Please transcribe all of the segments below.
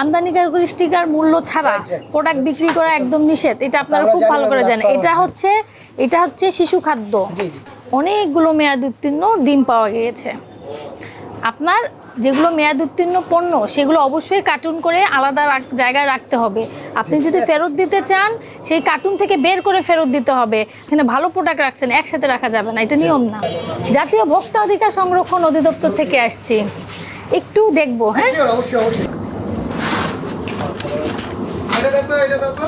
আমদানিকারী sticker মূল্য ছাড়া product বিক্রি করা একদম নিষেধ। এটা আপনারা খুব ভালো করে জানেন। এটা হচ্ছে এটা হচ্ছে শিশু খাদ্য। অনেকগুলো মেয়াদ উত্তীর্ণ ডিম পাওয়া গিয়েছে। আপনার যেগুলো মেয়াদ উত্তীর্ণ পণ্য সেগুলো অবশ্যই কার্টুন করে আলাদা জায়গায় রাখতে হবে। আপনি যদি ফেরত দিতে চান সেই কার্টুন থেকে বের করে ফেরত দিতে হবে। এখানে ভালো প্রোডাক্ট রাখছেন একসাথে রাখা যাবে না এটা নিয়ম না। জাতীয় ভোক্তা অধিকার সংরক্ষণ অধিদপ্তর থেকে আসছি। একটু দেখব হ্যাঁ? অবশ্যই অবশ্যই। এটা এটা।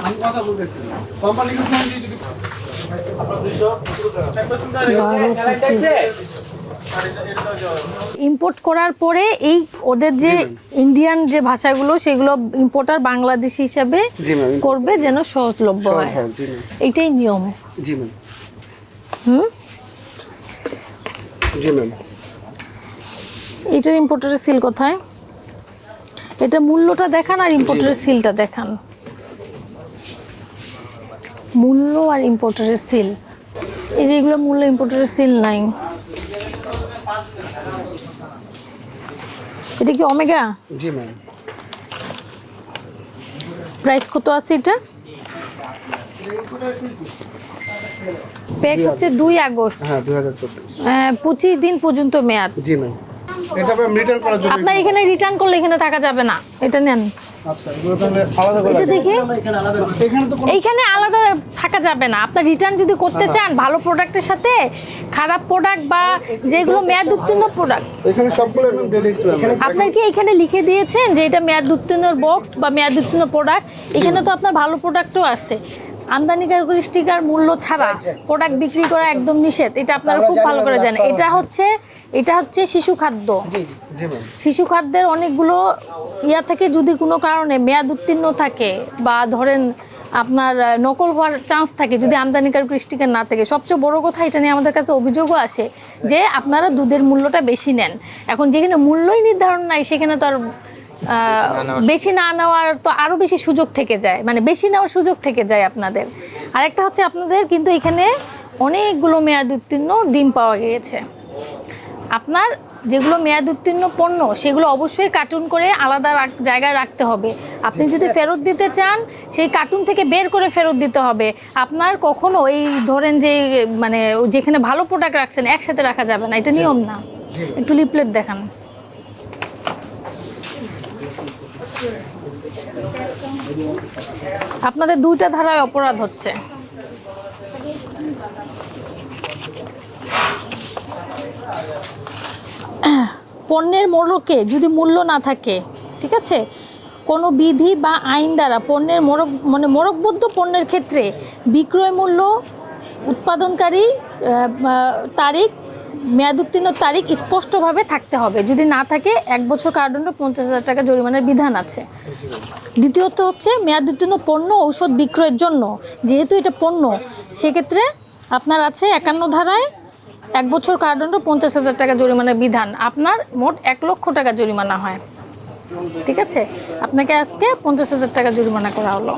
আমি কথা বলতেছি যদি ইম্পোর্ট করার পরে এই ওদের যে ইন্ডিয়ান যে ভাষাগুলো সেগুলো ইম্পোর্টার বাংলাদেশি হিসাবে করবে যেন সহজলভ্য হয়। এইটাই নিয়ম। জি ম্যাম হুম জি ম্যাম এটার ইম্পোর্টারের সিল কোথায়? এটা মূল্যটা দেখান আর ইম্পোর্টারের সিলটা দেখান। মূল্য আর ইম্পোর্টারের সিল এই যে এগুলো মূল্য ইম্পোর্টারের সিল নাই। এটা কি ওমেগা জি ম্যাম প্রাইস কত আছে এটা? প্যাক হচ্ছে দুই আগস্ট। হ্যাঁ দুই হাজার চব্বিশ। পঁচিশ দিন পর্যন্ত মেয়াদ। জি ম্যাম এটা ম্যাম রিটার্ন করার জন্য আপনার এখানে রিটার্ন করলে এখানে থাকা যাবে না। এটা নেন। আচ্ছা এগুলো তাহলে আলাদা করে এটা রাখব। দেখি। এখানে তো কোনো এইখানে আলাদা থাকা যাবে না। আপনার রিটার্ন যদি করতে চান ভালো প্রোডাক্টের সাথে খারাপ প্রোডাক্ট বা যেগুলো মেয়াদ উত্তীর্ণ প্রোডাক্ট আপনার কি এখানে লিখে দিয়েছেন যে এটা মেয়াদ উত্তীর্ণর বক্স বা মেয়াদ উত্তীর্ণ প্রোডাক্ট এখানে তো আপনার ভালো প্রোডাক্টও আছে। আমদানিকারী স্টিকার মূল্য ছাড়া প্রোডাক্ট বিক্রি করা একদম নিষেধ। এটা আপনারা খুব ভালো করে জানেন। এটা হচ্ছে এটা হচ্ছে শিশু খাদ্য। শিশু খাদ্যের অনেকগুলো ইয়া থেকে যদি কোনো কারণে মেয়াদ উত্তীর্ণ থাকে বা ধরেন আপনার নকল হওয়ার চান্স থাকে যদি আমদানিকার কৃষ্টিকার না থাকে। সবচেয়ে বড় কথা এটা নিয়ে আমাদের কাছে অভিযোগও আসে যে আপনারা দুধের মূল্যটা বেশি নেন। এখন যেখানে মূল্যই নির্ধারণ নাই সেখানে তো আর বেশি না নেওয়ার তো আরও বেশি সুযোগ থেকে যায়। মানে বেশি নেওয়ার সুযোগ থেকে যায় আপনাদের। আরেকটা হচ্ছে আপনাদের কিন্তু এখানে অনেকগুলো মেয়াদ উত্তীর্ণ ডিম পাওয়া গিয়েছে। আপনার যেগুলো মেয়াদ উত্তীর্ণ পণ্য সেগুলো অবশ্যই কার্টুন করে আলাদা জায়গায় রাখতে হবে। আপনি যদি ফেরত দিতে চান সেই কার্টুন থেকে বের করে ফেরত দিতে হবে। আপনার কখনো এই ধরেন যে মানে যেখানে ভালো প্রোডাক্ট রাখছেন একসাথে রাখা যাবে না। এটা নিয়ম না। একটু লিপলেট দেখান। আপনাদের দুইটা ধারায় অপরাধ হচ্ছে। পণ্যের মোড়কে যদি মূল্য না থাকে, ঠিক আছে? কোনো বিধি বা আইন দ্বারা পণ্যের মোড়ক মানে মোড়কবদ্ধ পণ্যের ক্ষেত্রে বিক্রয় মূল্য, উৎপাদনকারী তারিখ মেয়াদ উত্তীর্ণ তারিখ স্পষ্টভাবে থাকতে হবে। যদি না থাকে, এক বছর কারাদণ্ড, পঞ্চাশ হাজার টাকা জরিমানার বিধান আছে। দ্বিতীয়ত হচ্ছে মেয়াদ উত্তীর্ণ পণ্য ঔষধ বিক্রয়ের জন্য, যেহেতু এটা পণ্য, সেক্ষেত্রে আপনার আছে একান্ন ধারায় এক বছর কারাদণ্ড, পঞ্চাশ হাজার টাকা জরিমানার বিধান। আপনার মোট এক লক্ষ টাকা জরিমানা হয়। ঠিক আছে? আপনাকে আজকে পঞ্চাশ হাজার টাকা জরিমানা করা হলো।